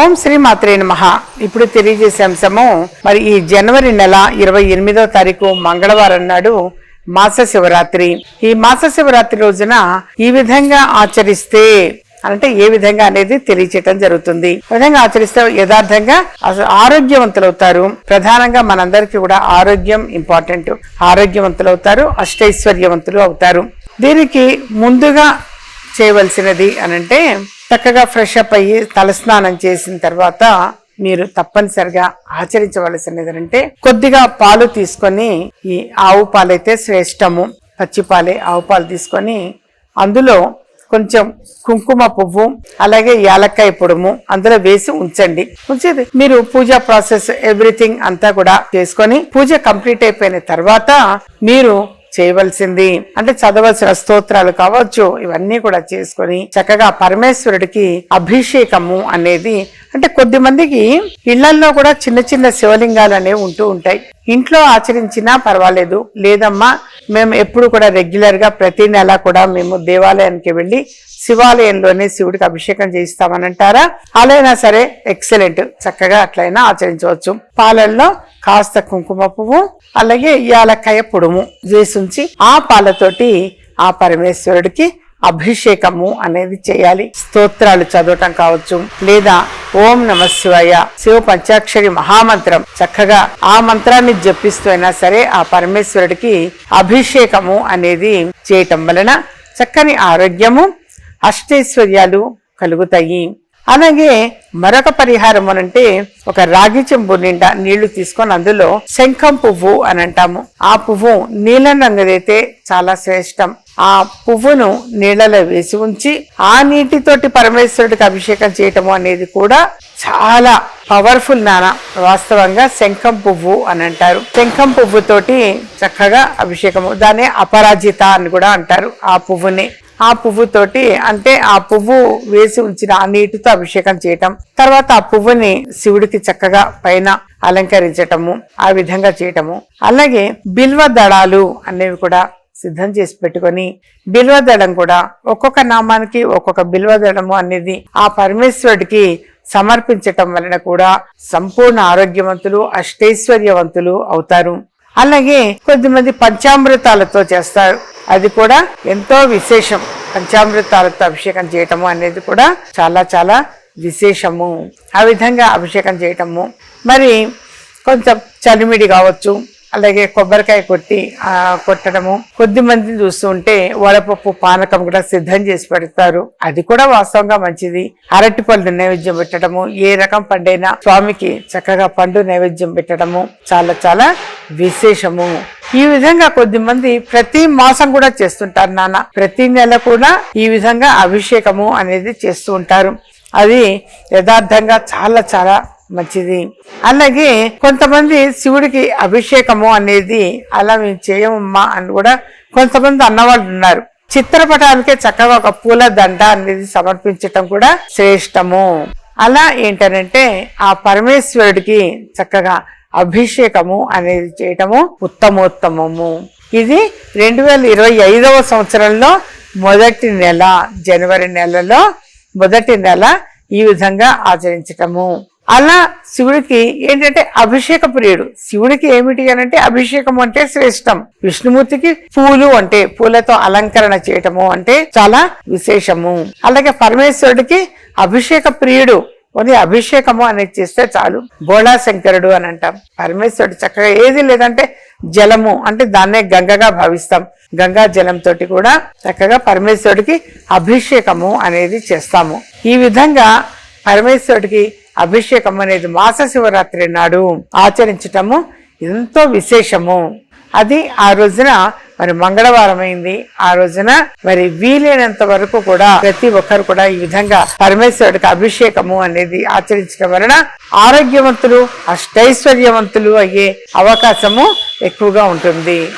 ఓం శ్రీ మాత్రే నమః. ఇప్పుడు తెలియజేసే అంశము మరి ఈ జనవరి నెల ఇరవై ఎనిమిదో తారీఖు మంగళవారం నాడు మాస శివరాత్రి. ఈ మాస శివరాత్రి రోజున ఈ విధంగా ఆచరిస్తే అంటే ఏ విధంగా అనేది తెలియచేయటం జరుగుతుంది. ఈ విధంగా ఆచరిస్తే యథార్థంగా ఆరోగ్యవంతులవుతారు. ప్రధానంగా మనందరికీ కూడా ఆరోగ్యం ఇంపార్టెంట్. ఆరోగ్యవంతులవుతారు అష్టైశ్వర్యవంతులు అవుతారు. దీనికి ముందుగా చేయవలసినది అనంటే చక్కగా ఫ్రెష్ అప్ అయ్యి తలస్నానం చేసిన తర్వాత మీరు తప్పనిసరిగా ఆచరించవలసినది అంటే కొద్దిగా పాలు తీసుకొని ఈ ఆవు పాలైతే శ్రేష్టము. పచ్చిపాలే ఆవు పాలు తీసుకొని అందులో కొంచెం కుంకుమ పువ్వు అలాగే యాలక్కాయ పొడుము అందులో వేసి ఉంచండి. ఉంచేది. మీరు పూజా ప్రాసెస్ ఎవ్రీథింగ్ అంతా కూడా చేసుకొని పూజ కంప్లీట్ అయిపోయిన తర్వాత మీరు చేయవలసింది. అంటే చదవలసిన స్తోత్రాలు కావచ్చు ఇవన్నీ కూడా చేసుకొని చక్కగా పరమేశ్వరుడికి అభిషేకము అనేది అంటే కొద్ది మందికి ఇళ్ళల్లో కూడా చిన్న చిన్న శివలింగాలు అనేవి ఉంటూ ఉంటాయి. ఇంట్లో ఆచరించినా పర్వాలేదు. లేదమ్మా మేము ఎప్పుడు కూడా రెగ్యులర్గా ప్రతి నెల కూడా మేము దేవాలయానికి వెళ్ళి శివాలయంలోనే శివుడికి అభిషేకం చేయిస్తామని అంటారా? అలా అయినా సరే ఎక్సలెంట్ చక్కగా అట్లయినా ఆచరించవచ్చు. పాలల్లో కాస్త కుంకుమ పువ్వు అలాగే యాలక్కాయ పొడుము వేసుంచి ఆ పాలతోటి ఆ పరమేశ్వరుడికి అభిషేకము అనేది చేయాలి. స్తోత్రాలు చదవటం కావచ్చు లేదా ఓం నమ శివాయ శివ పంచాక్షరి మహామంత్రం. చక్కగా ఆ మంత్రాన్ని జపిస్తూ అయినా సరే ఆ పరమేశ్వరుడికి అభిషేకము అనేది చేయటం వలన చక్కని ఆరోగ్యము అష్టైశ్వర్యాలు కలుగుతాయి. అలాగే మరొక పరిహారం అనంటే ఒక రాగి చెంబు నిండా నీళ్ళు తీసుకొని అందులో శంఖం పువ్వు అని అంటాము. ఆ పువ్వు నీలం రంగుదైతే చాలా శ్రేష్టం. ఆ పువ్వును నీళ్ళలో వేసి ఉంచి ఆ నీటితోటి పరమేశ్వరుడికి అభిషేకం చేయటం అనేది కూడా చాలా పవర్ఫుల్ నాన. వాస్తవంగా శంఖం పువ్వు అని అంటారు. శంఖం పువ్వుతోటి చక్కగా అభిషేకము. దాన్ని అపరాజిత అని కూడా అంటారు ఆ పువ్వుని. ఆ పువ్వుతోటి అంటే ఆ పువ్వు వేసి ఉంచిన ఆ నీటితో అభిషేకం చేయటం తర్వాత ఆ పువ్వుని శివుడికి చక్కగా పైన అలంకరించటము ఆ విధంగా చేయటము. అలాగే బిల్వ దళాలు అనేవి కూడా సిద్ధం చేసి పెట్టుకొని బిల్వదళం కూడా ఒక్కొక్క నామానికి ఒక్కొక్క బిల్వదళము అనేది ఆ పరమేశ్వరుడికి సమర్పించటం వలన కూడా సంపూర్ణ ఆరోగ్యవంతులు అష్టైశ్వర్యవంతులు అవుతారు. అలాగే కొద్దిమంది పంచామృతాలతో చేస్తారు. అది కూడా ఎంతో విశేషం. పంచామృతాలతో అభిషేకం చేయటము అనేది కూడా చాలా చాలా విశేషము. ఆ విధంగా అభిషేకం చేయటము. మరి కొంచెం చలిమిడి కావచ్చు అలాగే కొబ్బరికాయ కొట్టి కొట్టడము. కొద్ది మందిని చూస్తూ ఉంటే వడపప్పు పానకం కూడా సిద్ధం చేసి పెడతారు. అది కూడా వాస్తవంగా మంచిది. అరటి పళ్ళు నైవేద్యం పెట్టడము. ఏ రకం పండైనా స్వామికి చక్కగా పండు నైవేద్యం పెట్టడము చాలా చాలా విశేషము. ఈ విధంగా కొద్ది మంది ప్రతి మాసం కూడా చేస్తుంటారు నాన్న. ప్రతి నెల కూడా ఈ విధంగా అభిషేకము అనేది చేస్తూ ఉంటారు. అది యథార్థంగా చాలా చాలా మంచిది. అలాగే కొంతమంది శివుడికి అభిషేకము అనేది అలా మేము చేయమమ్మా అని కూడా కొంతమంది అన్నవాళ్ళు ఉన్నారు. చిత్రపటానికే చక్కగా ఒక పూల దండ అనేది సమర్పించటం కూడా శ్రేష్టము. అలా ఏంటనంటే ఆ పరమేశ్వరుడికి చక్కగా అభిషేకము అనేది చేయటము ఉత్తమోత్తమము. ఇది రెండు వేల ఇరవై ఐదవ సంవత్సరంలో మొదటి నెల జనవరి నెలలో మొదటి నెల ఈ విధంగా ఆచరించటము. అలా శివుడికి ఏంటంటే అభిషేక ప్రియుడు. శివుడికి ఏమిటి అని అంటే అభిషేకం అంటే శ్రేష్టం. విష్ణుమూర్తికి పూలు అంటే పూలతో అలంకరణ చేయటము అంటే చాలా విశేషము. అలాగే పరమేశ్వరుడికి అభిషేక ప్రియుడు. కొన్ని అభిషేకము అనేది చేస్తే చాలు. బోళా శంకరుడు అని అంటాం. పరమేశ్వరుడు చక్కగా ఏది లేదంటే జలము అంటే దాన్నే గంగగా భావిస్తాం. గంగా జలంతో కూడా చక్కగా పరమేశ్వరుడికి అభిషేకము అనేది చేస్తాము. ఈ విధంగా పరమేశ్వరుడికి అభిషేకం అనేది మాస శివరాత్రి నాడు ఆచరించటము ఎంతో విశేషము. అది ఆ రోజున మరి మంగళవారం అయింది. ఆ రోజున మరి వీలైనంత వరకు కూడా ప్రతి ఒక్కరు కూడా ఈ విధంగా పరమేశ్వరుడికి అభిషేకము అనేది ఆచరించడం వలన ఆరోగ్యవంతులు అష్టైశ్వర్యవంతులు అయ్యే అవకాశము ఎక్కువగా ఉంటుంది.